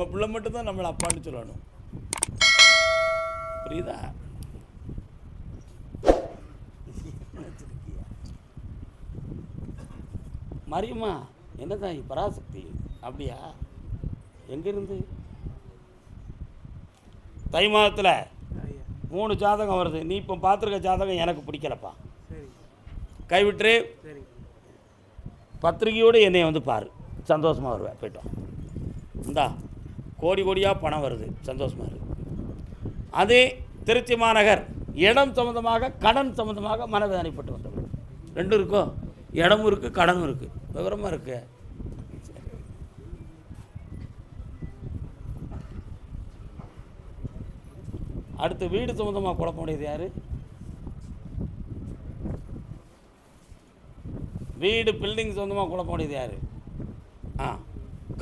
நம்ம பிள்ளை மட்டும்தான் நம்மளை அப்பான்னு சொல்லணும். புரியுதா? மரியுமா என்னதான் பராசக்தி? அப்படியா? எங்கிருந்து? தை மாதத்தில் மூணு ஜாதகம் வருது. நீ இப்போ பார்த்துருக்க ஜாதகம் எனக்கு பிடிக்கலப்பா. கைவிட்டு பத்திரிகையோடு என்னை வந்து பாரு. சந்தோஷமாக வருவேன். போயிட்டோம் இந்தா. கோடி கோடியாக பணம் வருது. சந்தோஷமாக இருக்குது அதே திருச்சி மாநகர் இடம் சம்மந்தமாக கடன் சம்மந்தமாக மனவேதனைப்பட்டு வந்தவள் ரெண்டும் இருக்கோ? இடமும் இருக்குது கடனும் இருக்குது விவரமாக இருக்கு. அடுத்து வீடு சம்மந்தமாக குழப்பமுடையது யார்? வீடு பில்டிங் சொந்தமாக குழப்பமுடையது யார்? ஆ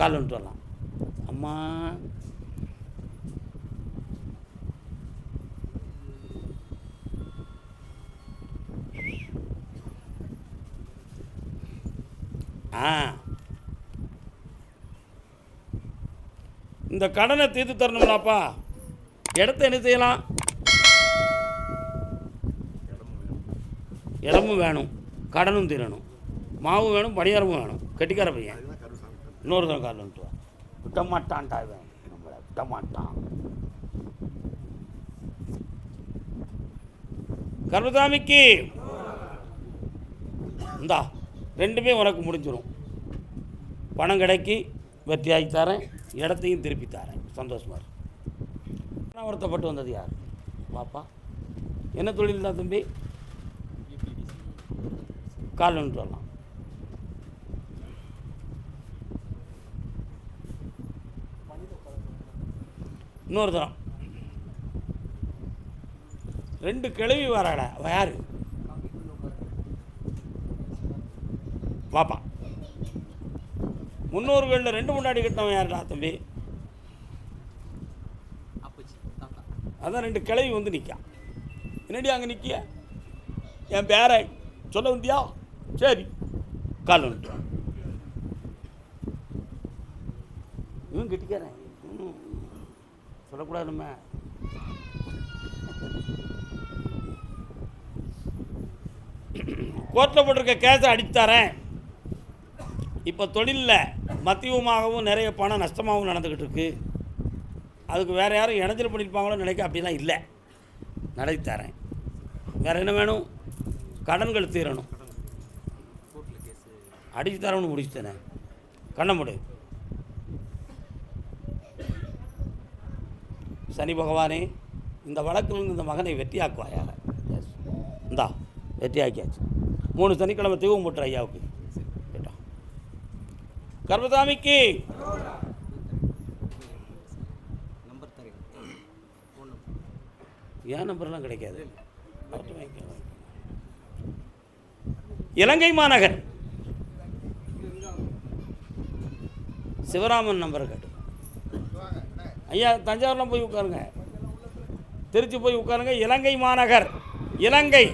கால் வரலாம். அம்மா. ஆ. இந்த கடனை தீர்த்து தரணும்லாப்பா இடத்த என்ன செய்யலாம்? இடமும் வேணும். கடனும் தீரணும். மாவும் வேணும் பணியாரமும் வேணும். கெட்டிக்கார பையன். இன்னொரு தரம் வந்துட்டு விட்டமாட்டான்டா இவன் நம்மளை விட்டமாட்டான் கர்மதாமிக்கு கர்மசாமிக்கு இந்தா ரெண்டுமே உனக்கு முடிஞ்சிடும் பணம் கிடைக்கி வெற்றியாகி தரேன் இடத்தையும் திருப்பி தரேன். சந்தோஷமா இரு. நான் வருத்தப்பட்டு வந்தது யார்? பாப்பா. என்ன தொழில் தான் தம்பி? கால் சொல்லலாம் வரலாம் இன்னொரு தரம். ரெண்டு கிளவி வராடா. அவ யாரு? பாப்பா முன்னோர்களில் ரெண்டு முன்னாடி கட்டினவன் யாருடா தம்பி? அதான் ரெண்டு கிளவி வந்து நிற்கா என்னடி அங்கே நிற்கிய என் பேரை சொல்ல வந்தியா? சரி. கால் இவன் கிட்டிக்கிறேன் சொல்லக்கூடாது நம்ம கோர்ட்டில் போட்டிருக்க கேஸை அடித்தாரேன் இப்போ தொழிலில் மத்தியமாகவும் நிறைய பணம் நஷ்டமாகவும் நடந்துக்கிட்டு இருக்கு. அதுக்கு வேறு யாரும் இடைஞ்சல் பண்ணியிருப்பாங்களோ நினைக்க அப்படிலாம் இல்லை. நடத்தி தரேன். வேறு என்ன வேணும்? கடன்கள் தீரணும். அடிச்சு தரணும்னு முடிச்சுட்டேனே. கண்ண முடு. சனி பகவானே இந்த வழக்கிலிருந்து இந்த மகனை வெற்றியாக்குவாயாக எஸ் இந்தா வெற்றியாக்கியாச்சு மூணு சனிக்கிழமை தீவும் போட்டுற ஐயாவுக்கு. கேட்டோம் கர்மசாமிக்கு! ஏன் நம்பர்லாம் கிடைக்காது. இலங்கை மாநகர். சிவராமன் நம்பர் கேட்டு. ஐயா தஞ்சாவூர்லாம் போய் உட்காருங்க. திருச்சி போய் உட்காருங்க. இலங்கை மாநகர். இலங்கை.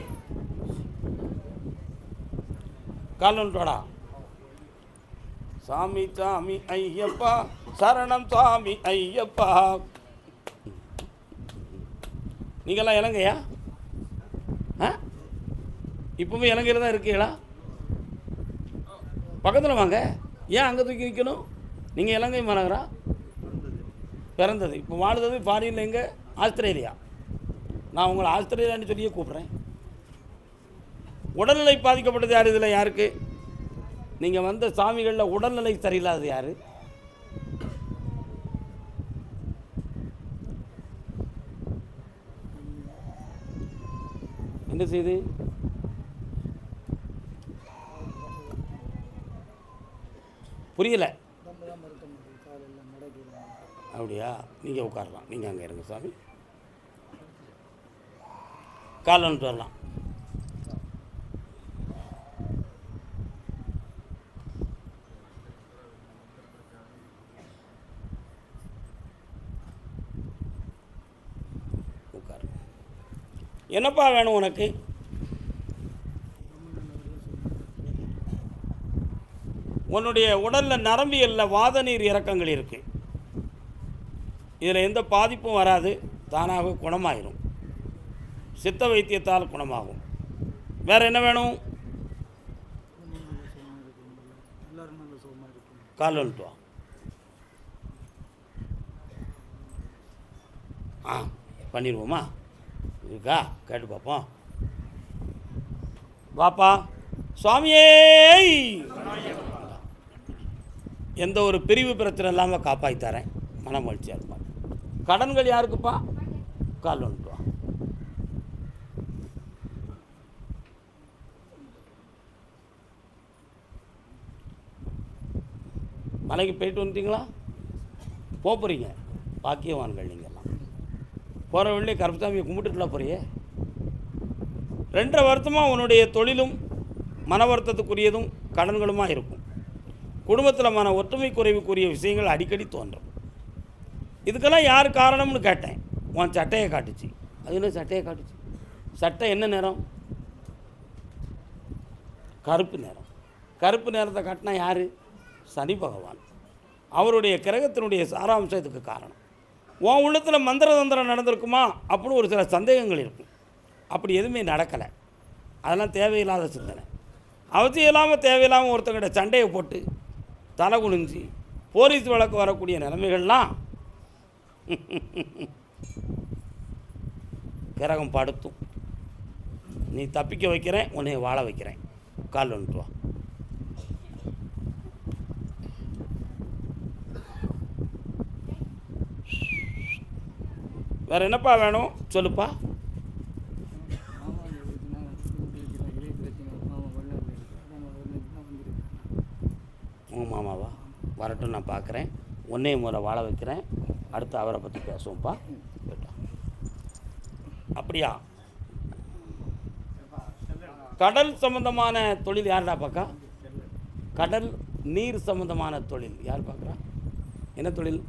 காலன்டோடா சாமி சாமி ஐயப்பா. சரணம் சாமி ஐயப்பா. நீங்கள்லாம் இலங்கையா? ஆ? இப்போவும் இலங்கையில் தான் இருக்கீங்களா? பக்கத்தில் வாங்க. ஏன் அங்கே தூக்கி நிற்கணும் நீங்கள் இலங்கை மாநகரா? பிறந்தது. இப்போ வாழ்ந்தது ஃபாரினில் எங்கே? ஆஸ்திரேலியா. நான் உங்களை ஆஸ்திரேலியான்னு சொல்லியே கூப்பிட்றேன். உடல்நிலை பாதிக்கப்பட்டது யார்? இதில் யாருக்கு? நீங்கள் வந்த சாமிகளில் உடல்நிலை சரியில்லாதது யார்? என்ன செய்து? புரியலை. அப்படியா? நீங்கள் உட்காரலாம். நீங்கள் அங்கே இருங்க சாமி. கால் வந்துட்டு வரலாம். உட்காரு என்னப்பா வேணும் உனக்கு? உன்னுடைய உடலில் நரம்பியலில் வாத நீர் இறக்கங்கள் இருக்குது இதில் எந்த பாதிப்பும் வராது தானாக குணமாயிரும். சித்த வைத்தியத்தால் குணமாகும். வேறு என்ன வேணும்? கால் வந்துட்டு ஆ பண்ணிடுவோமா? இருக்கா? கேட்டு பார்ப்போம். வாப்பா. சுவாமியே! எந்த ஒரு பிரிவு பிரச்சனை இல்லாமல் காப்பாற்றி தரேன். மன மகிழ்ச்சியாக இருப்பான் கடன்கள் யாருக்குப்பா? கால் ஒன்றுவா மலைக்கு போயிட்டு வந்துட்டீங்களா? போக போகிறீங்க பாக்கியவான்கள் நீங்கள்லாம் போகிற வழியே கருப்பசாமியை கும்பிட்டுட்டுலாம் போறியே. ரெண்டரை வருத்தமாக உன்னுடைய தொழிலும் மன வருத்தத்துக்குரியதும் கடன்களுமாக இருக்கும். குடும்பத்தில் மன ஒற்றுமை குறைவுக்குரிய விஷயங்கள் அடிக்கடி தோன்றும். இதுக்கெல்லாம் யார் காரணம்னு கேட்டேன். உன் சட்டையை காட்டுச்சு. அது என்ன சட்டையை காட்டுச்சு. சட்டை என்ன நிறம்? கருப்பு நிறம். கருப்பு நிறத்தை காட்டினா யார்? சனி பகவான். அவருடைய கிரகத்தினுடைய சாராம்சம் இதுக்கு காரணம். உன் உள்ளத்தில் மந்திர தந்திரம் நடந்திருக்குமா? அப்படின்னு ஒரு சில சந்தேகங்கள் இருக்கும். அப்படி எதுவுமே நடக்கலை. அதெல்லாம் தேவையில்லாத சிந்தனை. அவசியம் இல்லாமல் தேவையில்லாமல் ஒருத்தங்கிட்ட சண்டையை போட்டு தலை குனிஞ்சு போலீஸ் வழக்கு வரக்கூடிய நிலைமைகள்லாம் கிரகம் படுத்தும். நீ தப்பிக்க வைக்கிறேன் உன்னை வாழ வைக்கிறேன். கால் வந்துட்டு வா. வேற என்னப்பா வேணும்? சொல்லுப்பா. மாமா உங்கள் மாமாவா? வரட்டும் நான் பார்க்குறேன். உன்னையும் முறை வாழ வைக்கிறேன். அடுத்து அவரை பற்றி பேசுவோம்ப்பா. அப்படியா? கடல் சம்பந்தமான தொழில் யாருடா பார்க்கா கடல் நீர் சம்பந்தமான தொழில். யார் பார்க்குறா என்ன தொழில்?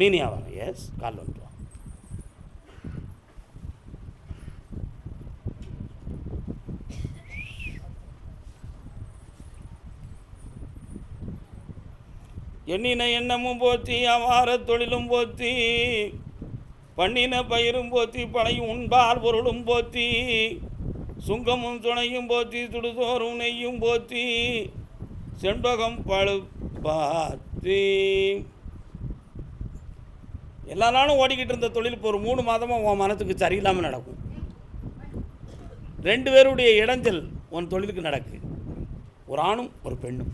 மீன் வியாபாரம் எஸ் கால் வந்துட்டு வா. எண்ணின எண்ணமும் போற்றி அவார தொழிலும் போற்றி பண்ணின பயிரும் போற்றி பழையும் உண்பால் பொருளும் போற்றி சுங்கமும் துணையும் போற்றி துடுதோறும் நெய்யும் போற்றி செண்பகம் பழு பாத்தி எல்லா நாளும் ஓடிக்கிட்டு இருந்த தொழில் இப்போ ஒரு மூணு மாதமாக உன் மனத்துக்கு சரியில்லாமல் நடக்கும். ரெண்டு பேருடைய இடைஞ்சல் உன் தொழிலுக்கு நடக்கு. ஒரு ஆணும் ஒரு பெண்ணும்.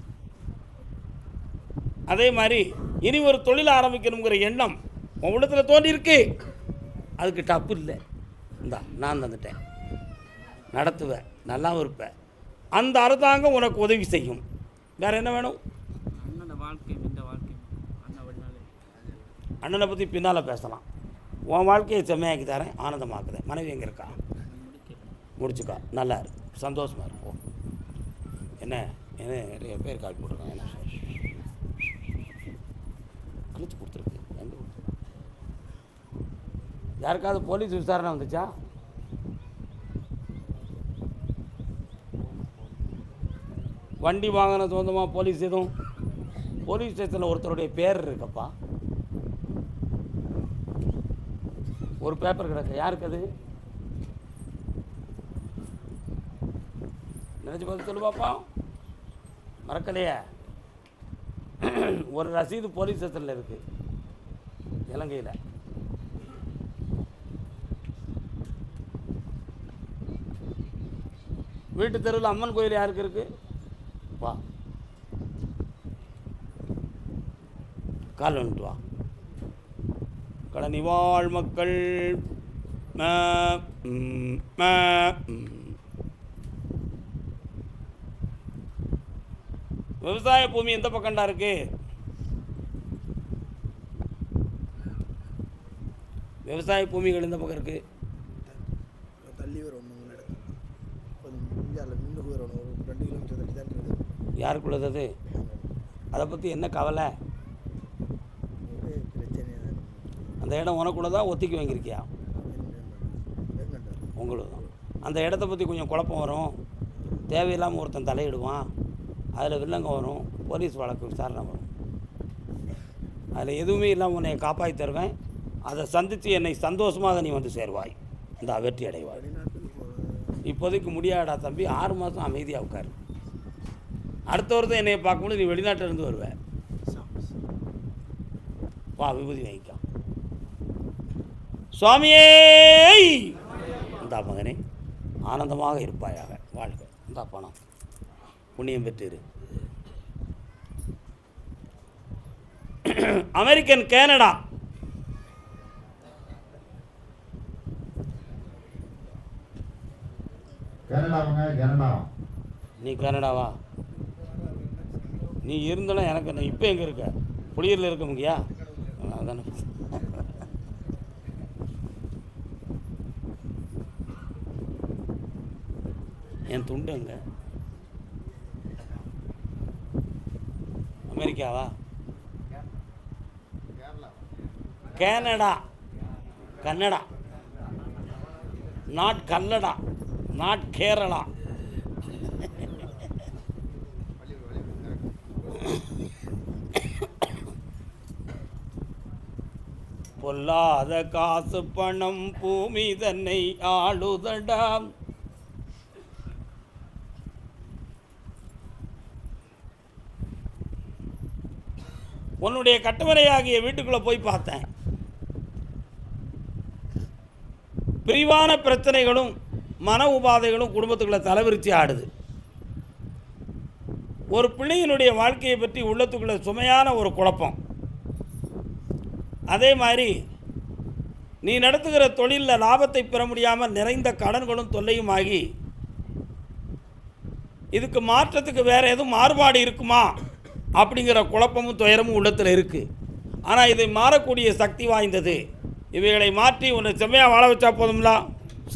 அதே மாதிரி இனி ஒரு தொழில் ஆரம்பிக்கணுங்கிற எண்ணம் உன் உள்ளத்தில் தோன்றியிருக்கு. அதுக்கு டப்பு இல்லை. இந்தா நான் தந்துட்டேன். நடத்துவேன் நல்லாவும் இருப்பேன் அந்த அரசாங்கம் உனக்கு உதவி செய்யும். வேறு என்ன வேணும்? அண்ணனை பற்றி பின்னால் பேசலாம். உன் வாழ்க்கையை செம்மையாக்கி தரேன் ஆனந்தமாக்குதேன். மனைவி எங்கே இருக்கா? முடிச்சுக்கா. நல்லா இருக்கு சந்தோஷமாக இருக்கும் என்ன என்ன நிறைய பேர் கால் போட்டிருக்காங்க. என்ன? கிழிச்சு கொடுத்துருக்கு. எங்கே யாருக்காவது போலீஸ் விசாரணை வந்துச்சா? வண்டி வாங்கின சொந்தமாக போலீஸ் எதுவும்? போலீஸ் ஸ்டேஷனில் ஒருத்தருடைய பேர் இருக்கப்பா. ஒரு பேப்பர் கிடக்கு. யாருக்கு அது? நினச்சி பார்த்து சொல்லு பாப்பா மறக்கலையே. ஒரு ரசீது போலீஸ் ஸ்டேஷனில் இருக்குது இலங்கையில். வீட்டு தெருவில் அம்மன் கோயில் யாருக்கு இருக்குது வா. கால் வந்துட்டு வா. கடனி வாழ் மக்கள் விவசாய பூமி எந்த பக்கம்டா இருக்கு? விவசாய பூமிகள் எந்த பக்கம் இருக்கு. தள்ளி ஒரு ரெண்டு கிலோமீட்டர் தள்ளி தான் இருக்குது. யாருக்குள்ளது அது? அதை பற்றி என்ன கவலை? அந்த இடம் உனக்குள்ள தான் ஒத்திக்கி வாங்கியிருக்கியா? உங்களுக்கு தான் அந்த இடத்த பற்றி கொஞ்சம் குழப்பம் வரும். தேவையில்லாமல் ஒருத்தன் தலையிடுவான். அதில் வில்லங்கம் வரும். போலீஸ் வழக்கு விசாரணை வரும். அதில் எதுவுமே இல்லாமல் உன்னை காப்பாற்றி தருவேன். அதை சந்தித்து என்னை சந்தோஷமாக நீ வந்து சேருவாய். இந்த வெற்றி அடைவாய். இப்போதைக்கு முடியாடா தம்பி ஆறு மாதம் அமைதியாக உட்காரு. அடுத்த வருஷம் என்னை பார்க்கும்போது நீ வெளிநாட்டிலிருந்து வருவ. வா விபூதி வாங்கிக்கலாம். சுவாமியே! இந்தா மகனே ஆனந்தமாக இருப்பாயாக வாழ்க. இந்தா பணம். புண்ணியம் பெற்றிரு. American Canada. கனடாவுங்க கனடா. நீ கனடாவா? நீ இருந்தனா எனக்கு நான் இப்போ எங்கே இருக்க? புளியூரில் இருக்க முக்கியா அதானே. என் துண்டு எங்க? அமெரிக்காவா? கேனடா. கன்னடா. நாட் கல்லடா நாட் கேரளா. பொல்லாத காசு பணம் பூமி தன்னை ஆளுதடாம் உன்னுடைய கட்டுமரையாகிய வீட்டுக்குள்ளே போய் பார்த்தேன். பிரிவான பிரச்சனைகளும் மன உபாதைகளும் குடும்பத்துக்குள்ளே தலைவிரிச்சி ஆடுது. ஒரு பிள்ளையினுடைய வாழ்க்கையை பற்றி உள்ளத்துக்குள்ள சுமையான ஒரு குழப்பம். அதே மாதிரி நீ நடத்துகிற தொழிலில் லாபத்தை பெற முடியாமல் நிறைந்த கடன்களும் தொல்லையும் ஆகி இதுக்கு மாற்றத்துக்கு வேறு எதுவும் மாறுபாடு இருக்குமா? அப்படிங்கிற குழப்பமும் துயரமும் உள்ளத்தில் இருக்குது ஆனால் இதை மாறக்கூடிய சக்தி வாய்ந்தது. இவைகளை மாற்றி உன்னை செம்மையாக வாழ வச்சா போதும்ல?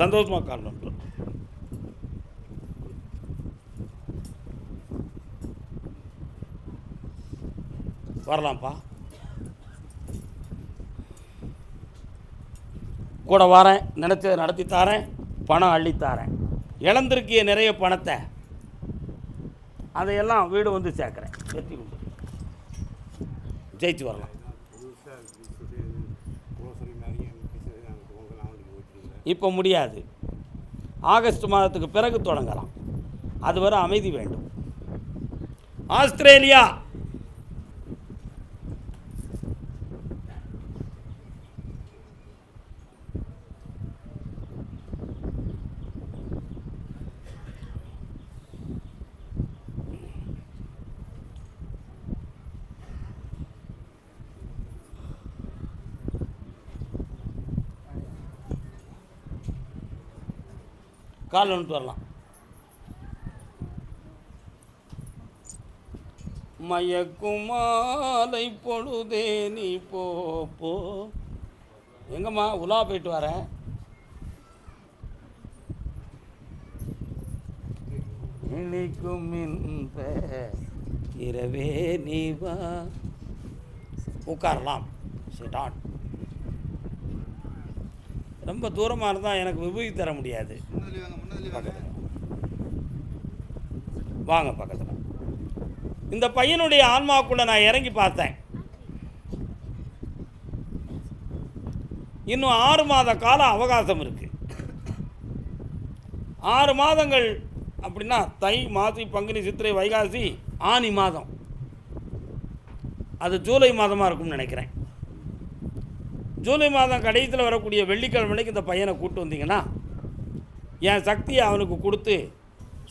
சந்தோஷமாக காரணம் வரலாம்ப்பா. கூட வரேன் நினச்சதை நடத்தி தாரேன் பணம் அள்ளித்தாரேன் இழந்திருக்கிய நிறைய பணத்தை அதையெல்லாம் வீடு வந்து சேர்க்குறேன். வெற்றி உண்டு ஜெயிச்சு வரலாம். இப்போ முடியாது. ஆகஸ்ட் மாதத்துக்கு பிறகு தொடங்கலாம். அதுவரை அமைதி வேண்டும். ஆஸ்திரேலியா கால் வந்துட்டு வரலாம். மயக்குமாலை பொழுதே நீ போ போ. எங்கம்மா உலா போயிட்டு வரேன் இனிக்கும் இன்ப இரவே நீ வா. உட்காரலாம். சிடான் ரொம்ப தூரமாக இருந்தால் எனக்கு விபூதி தர முடியாது. பக்கத்துல. வாங்க பக்கத்தில். இந்த பையனுடைய ஆன்மாக்குள்ள நான் இறங்கி பார்த்தேன். இன்னும் ஆறு மாத கால அவகாசம் இருக்கு. ஆறு மாதங்கள் அப்படின்னா தை மாசி பங்குனி சித்திரை வைகாசி ஆனி மாதம். அது ஜூலை மாதமாக இருக்கும்னு நினைக்கிறேன். ஜூலை மாதம் கடைசியில் வரக்கூடிய வெள்ளிக்கிழமைக்கு இந்த பையனை கூட்டு வந்தீங்கன்னா என் சக்தியை அவனுக்கு கொடுத்து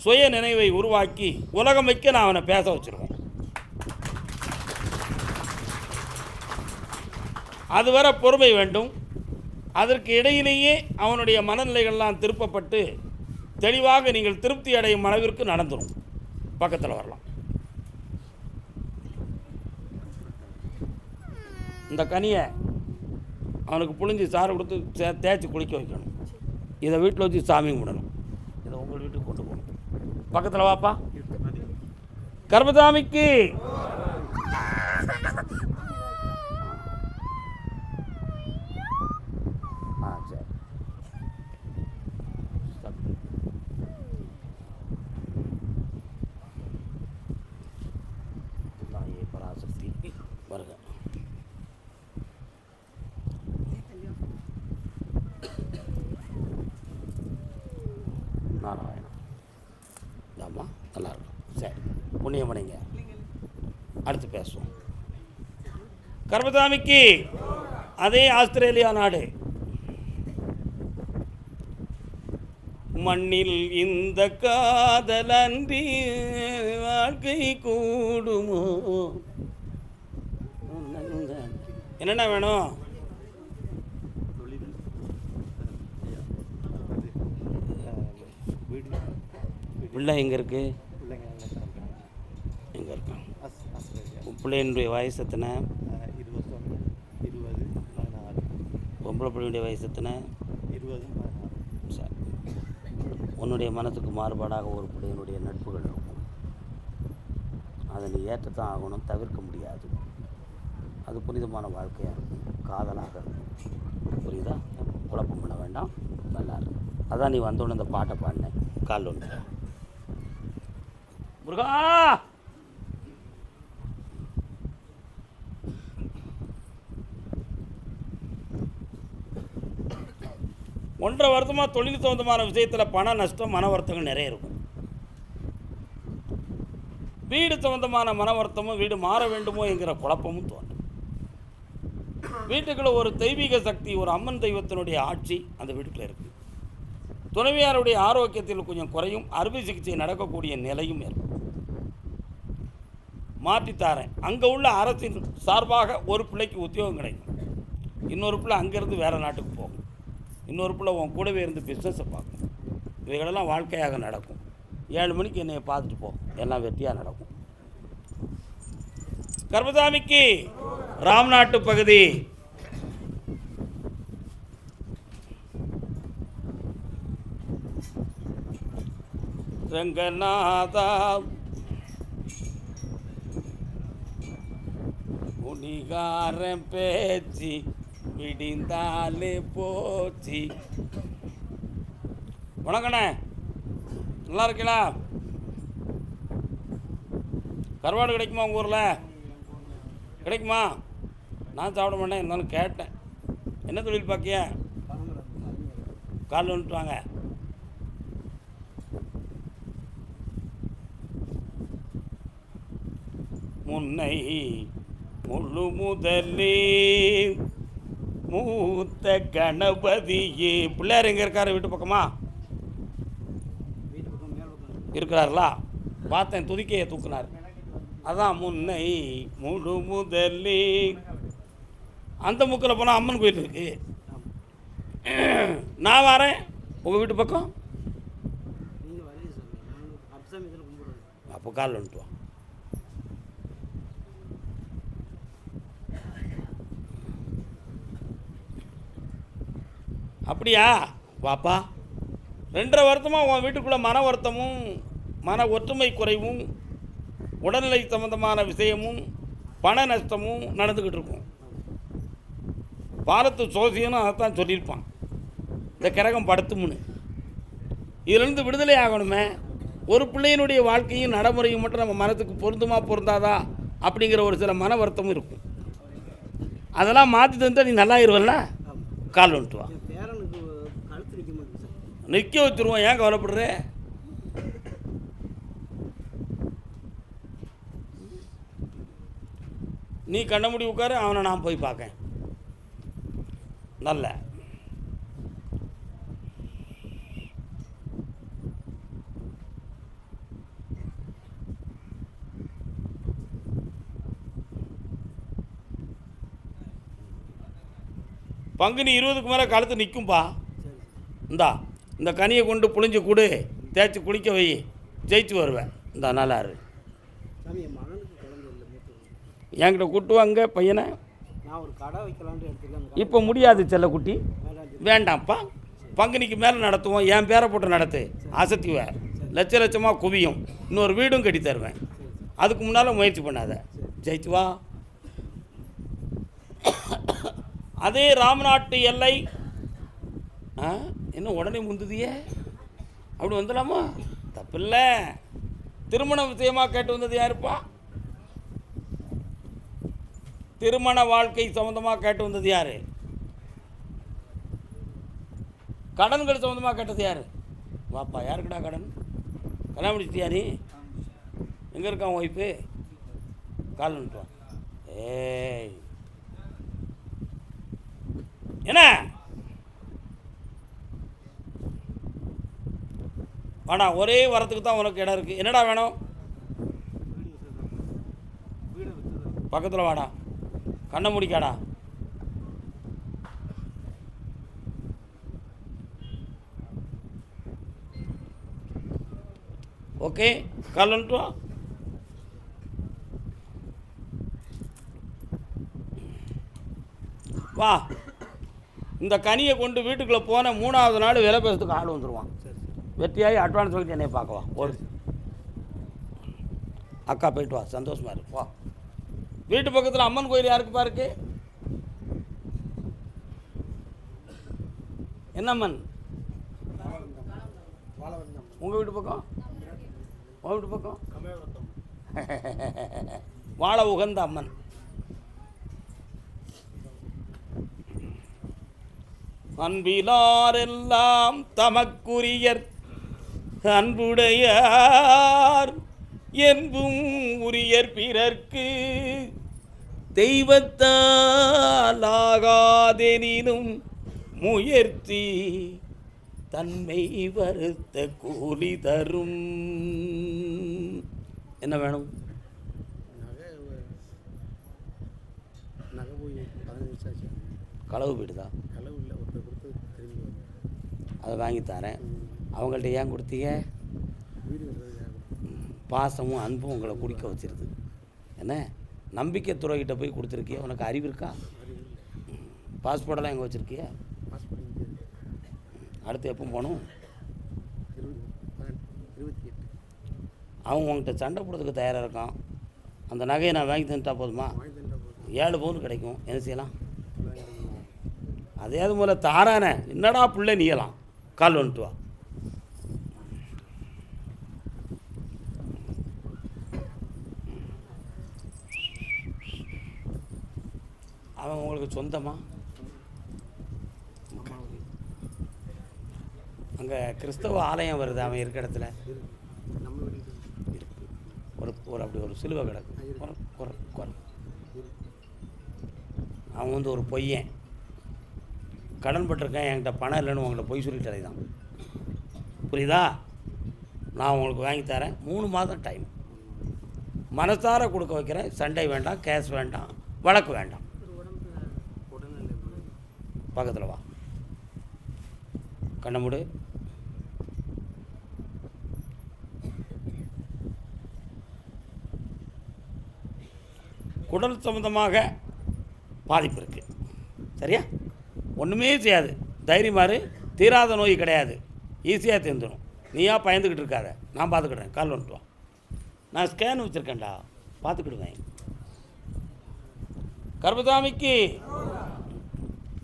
சுய நினைவை உருவாக்கி உலகமைக்க நான் அவனை பேச வச்சுருவேன். அதுவரை பொறுமை வேண்டும். அதற்கு இடையிலேயே அவனுடைய மனநிலைகள்லாம் திருப்பப்பட்டு தெளிவாக நீங்கள் திருப்தி அடையும் அளவிற்கு நடந்துடும் பக்கத்தில் வரலாம். இந்த கனியை அவனுக்கு புழிஞ்சு சாறு கொடுத்து தே- தேய்ச்சி குளிக்க வைக்கணும். இதை வீட்டில் வச்சு சாமி கும்பிடணும். இதை உங்கள் வீட்டுக்கு கொண்டு போகணும். பக்கத்தில் வாப்பா. கர்மசாமிக்கு ஆ சரி Stop. நாராயணா இதாம்மா நல்லா இருக்கும் சரி புண்ணியமணிங்க அடுத்து பேசுவோம். கர்மதாமிக்கு அதே ஆஸ்திரேலியா நாடு. மண்ணில் இந்த காதலன்றி வாழ்க்கை கூடுமோ? என்னென்ன வேணும்? பிள்ளை எங்கே இருக்குது எங்கே இருக்கான் உன் பிள்ளையினுடைய வயசு எத்தனை? இருபத்தொன்று இருபது பதினாறு. பொம்பளை பிள்ளையுடைய வயசு எத்தனை? இருபது பதினாறு. சரி. உன்னுடைய மனத்துக்கு மாறுபாடாக ஒரு பிள்ளையினுடைய நட்புகள் இருக்கும். அதை நீ ஏற்றத்தான் ஆகணும் தவிர்க்க முடியாது. அது புனிதமான வாழ்க்கையாக இருக்கும். காதலாக இருக்கும். புரியுதா? குழப்பம் பண்ண வேண்டாம். நல்லா இருக்கும். அதான் நீ வந்தோடனே இந்த பாட்டை பாடினேன் கால் ஒன்று. முருகா! ஒன்றரை வருஷமாக தொழில் சம்பந்தமான விஷயத்தில் பண நஷ்டம் மன வருத்தங்கள் நிறைய இருக்கும். வீடு சம்பந்தமான மன வருத்தமும் வீடு மாற வேண்டுமோ என்கிற குழப்பமும் தோன்றும். வீட்டுக்குள்ள ஒரு தெய்வீக சக்தி ஒரு அம்மன் தெய்வத்தினுடைய ஆட்சி அந்த வீட்டில் இருக்கு. துணைவியாருடைய ஆரோக்கியத்தில் கொஞ்சம் குறையும் அறுவை சிகிச்சை நடக்கக்கூடிய நிலையும் ஏற்படும். மாற்றித்தாரேன் அங்கே உள்ள அரசின் சார்பாக ஒரு பிள்ளைக்கு உத்தியோகம் கிடைக்கும். இன்னொரு பிள்ளை அங்கேருந்து வேறு நாட்டுக்கு போகும். இன்னொரு பிள்ளை உன் கூடவே இருந்து பிஸ்னஸை பார்க்கும். இவைகளெல்லாம் வாழ்க்கையாக நடக்கும். ஏழு மணிக்கு என்னை பார்த்துட்டு போ. எல்லாம் வெற்றியாக நடக்கும். கர்மசாமிக்கு ராம்நாட்டு பகுதி. ரங்கநாதா குடிகாரன் பேச்சு. விடிந்தாலே போச்சு. வணக்கண்ணே. நல்லா இருக்கீங்களா கருவாடு கிடைக்குமா உங்கள் ஊரில்? கிடைக்குமா? நான் சாப்பிட மாட்டேன் இருந்தாலும் கேட்டேன். என்ன தொழில் பார்க்கிய கால் வந்துட்டுவாங்க முன்னை முழு முதலே மூத்த கணபதியே. பிள்ளையார் எங்கே இருக்காரு? வீட்டு பக்கமா? இருக்கிறார்களா? பார்த்தேன் துதிக்கையை தூக்குனார். அதான் முன்னை முழு முதலே. அந்த முக்கில் போனால் அம்மன் கோயில் இருக்கு. நான் வரேன். உங்கள் வீட்டு பக்கம்? அப்போ காலில் வந்துட்டு அப்படியா? வாப்பா. ரெண்டரை வருத்தமாக உன் வீட்டுக்குள்ளே மன வருத்தமும் மன ஒற்றுமை குறைவும் உடல்நிலை சம்பந்தமான விஷயமும் பண நஷ்டமும் நடந்துக்கிட்டு இருக்கும். பாலத்து சோசியனும் அதைத்தான் சொல்லியிருப்பான். இந்த கிரகம் படுத்தும்னு. இதிலிருந்து விடுதலை ஆகணுமே. ஒரு பிள்ளையினுடைய வாழ்க்கையும் நடைமுறையும் மட்டும் நம்ம மனத்துக்கு பொருந்துமா பொருந்தாதா? அப்படிங்கிற ஒரு சில மன வருத்தமும் இருக்கும். அதெல்லாம் மாற்றி தந்தால் நீ நல்லாயிருவல்ல? கால் வந்துட்டு வா என் பேரனுக்கு கழுத்து நிற்க மாட்டேங்குது சார் நிற்க வச்சுருவோம். ஏன் கவலைப்படுற? நீ கண்ண முடி உட்காரு அவனை நான் போய் பார்க்கேன். நல்ல. பங்குனி இருபதுக்கு மேலே கழுத்து நிற்கும்பா சரி இந்தா. இந்த கனியை கொண்டு புளிஞ்சு கொடு தேய்ச்சி குளிக்க வை ஜெயிச்சு வருவேன். இந்தா நல்லா இரு சாமி என் மகனுக்கு குழந்தை இல்லை மூத்தவன் என்கிட்ட கூட்டுவாங்க பையனை. நான் ஒரு கடை வைக்கலான்ட்டு எடுத்துருக்கேன் இப்போ முடியாது செல்லக்குட்டி. வேண்டாம் வேண்டாம்ப்பா. பங்குனிக்கு மேலே நடத்துவோம் என் பேரை போட்டு நடத்து. அசத்திவ லட்ச லட்சமாக குவியும். இன்னொரு வீடும் கட்டி தருவேன். அதுக்கு முன்னால் முயற்சி பண்ணாத. ஜெயிச்சு வா. அதே ராமநாட்டு எல்லை ஆ? என்ன உடனே முந்துதியே? அப்படி வந்துடலாமா? தப்பில்ல. திருமண விஷயமா கேட்டு வந்தது யாருப்பா? திருமண வாழ்க்கை சம்மந்தமாக கேட்டு வந்தது யார்? கடன்கள் சம்மந்தமாக கேட்டது யார்? வாப்பா யாருக்குடா கடன்? கல்யாணம் முடிச்சிட்டியா நீ? எங்கே இருக்கான் ஒய்ஃபு கால் வந்துட்டு ஏய். என்ன? வாடா ஒரே வரத்துக்கு தான் உனக்கு இடம் இருக்குது என்னடா வேணும்? பக்கத்தில் வாடா. கண்ணை முடிக்காடா. ஓகே கால் வா. இந்த கனியை கொண்டு வீட்டுக்குள்ளே போன மூணாவது நாள் விலை பேசுறதுக்கு ஆள் வந்துடுவான் வெற்றியாகி அட்வான்ஸ் வாங்கிட்டு என்னை பார்க்கவா ஒரு அக்கா போயிட்டு வா சந்தோஷமா இருக்கு வா. வீட்டு பக்கத்தில் அம்மன் கோயில் யாருக்கு பாருக்கு? என்ன அம்மன்? உங்கள் வீட்டு பக்கம்? உங்கள் வீட்டு பக்கம்? வாழ உகந்த அம்மன். அன்பிலாரெல்லாம் தமக்குரியர். அன்புடையார் என்பும் உரியர் பிறர்க்கு தெய்வத்தால் ஆகாதெனினும் முயற்சி தன்மை வருத்த கூலி தரும். என்ன வேணும்? களவு வரும் அதை வாங்கி தரேன். அவங்கள்ட்ட ஏன் கொடுத்தீங்க? பாசமும் அன்பும் உங்களை குடிக்க வச்சிருது. என்ன? நம்பிக்கை துறைகிட்ட போய் கொடுத்துருக்கிய? உனக்கு அறிவு இருக்கா? பாஸ்போர்ட்டெல்லாம் எங்கே வச்சுருக்கிய? பாஸ்போர்ட் அடுத்து எப்போ போகணும்? அவங்க அவன் உங்கள்கிட்ட சண்டை போடுறதுக்கு தயாராக இருக்கான். அந்த நகையை நான் வாங்கி தந்துட்டா போதுமா? ஏழு பவுன் கிடைக்கும். என்ன செய்யலாம்? அதே அது போல் தாரானே என்னடா பிள்ளை நீயலாம் கால் வந்துட்டு வா. அவன் உங்களுக்கு சொந்தமா அங்கே கிறிஸ்தவ ஆலயம் வருது அவன் இருக்க இடத்துல. ஒரு ஒரு அப்படி ஒரு சிலுவை கிடக்கு. அவன் வந்து ஒரு பொய்யன். கடன் பட்டிருக்கேன் என்கிட்ட பணம் இல்லைன்னு உங்கள்கிட்ட பொய் சொல்லிட்டு அலைதான். புரியுதா? நான் உங்களுக்கு வாங்கி தரேன். மூணு மாதம் டைம் மனசார கொடுக்க வைக்கிறேன். சண்டை வேண்டாம் கேஸ் வேண்டாம் வழக்கு வேண்டாம். பக்கத்தில் வா. கண்ணை மூடு. குடல் சம்மந்தமாக பாதிப்பு இருக்குது சரியா? ஒன்றுமே செய்யாது. தைரியமாறு தீராத நோய் கிடையாது. ஈஸியாக தீர்ந்துடும் நீயா பயந்துக்கிட்டு இருக்காத. நான் பார்த்துக்கிடுறேன் கால் வந்துட்டு நான் ஸ்கேன் வச்சுருக்கேன்டா. பார்த்துக்கிடுவேன் கர்பதாமிக்கு son, son, son, son, son.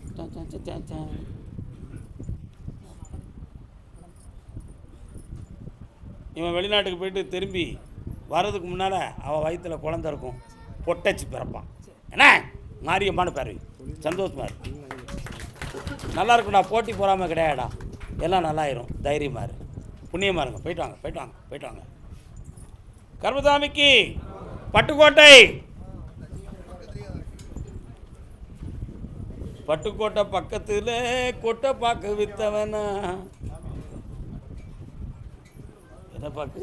இவன் வெளிநாட்டுக்கு போயிட்டு திரும்பி வர்றதுக்கு முன்னால் அவள் வயிற்றில் குழந்த இருக்கும். பொட்டச்சி பிறப்பான். என்ன? மாரியம்மான பேரவி சந்தோஷமாக இருக்கு நல்லா இருக்கும்டா போட்டி போகாமல் கிடையாடா எல்லாம் நல்லாயிரும். தைரியமாக இரு. புண்ணியமாக இருங்க. போயிட்டு வாங்க போயிட்டு வாங்க போயிட்டு வாங்க. கர்மசாமிக்கு பட்டுக்கோட்டை. பட்டுக்கோட்டை பக்கத்தில் கொட்டை பாக்கு வித்தவனா. என்ன பாக்கு?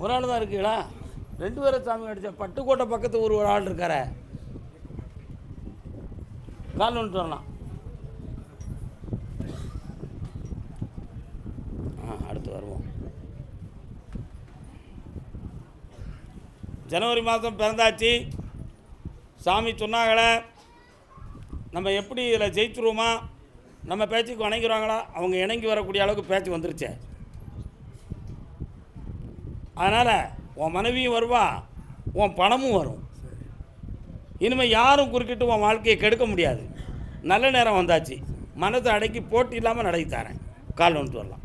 ஒரு ஆள் தான் இருக்கீங்களா? ரெண்டு பேரை சாமி அடித்த பட்டுக்கோட்டை பக்கத்து ஒரு ஒரு ஆள் இருக்கார. கால் ஒன்று வரலாம் ஆ அடுத்து வருவோம். ஜனவரி மாதம் பிறந்தாச்சு. சாமி சொன்னாங்களே நம்ம எப்படி இதில் ஜெயிச்சிருவோமா நம்ம பேச்சுக்கு வணங்கிடுவாங்களா? அவங்க இணங்கி வரக்கூடிய அளவுக்கு பேச்சு வந்துருச்சே. அதனால் உன் மனைவியும் வருவா உன் பணமும் வரும். இனிமேல் யாரும் குறுக்கிட்டு உன் வாழ்க்கையை கெடுக்க முடியாது. நல்ல நேரம் வந்தாச்சு. மனதை அடக்கி போட்டி இல்லாமல் நடக்கி தரேன். கால் வந்துட்டு வரலாம்.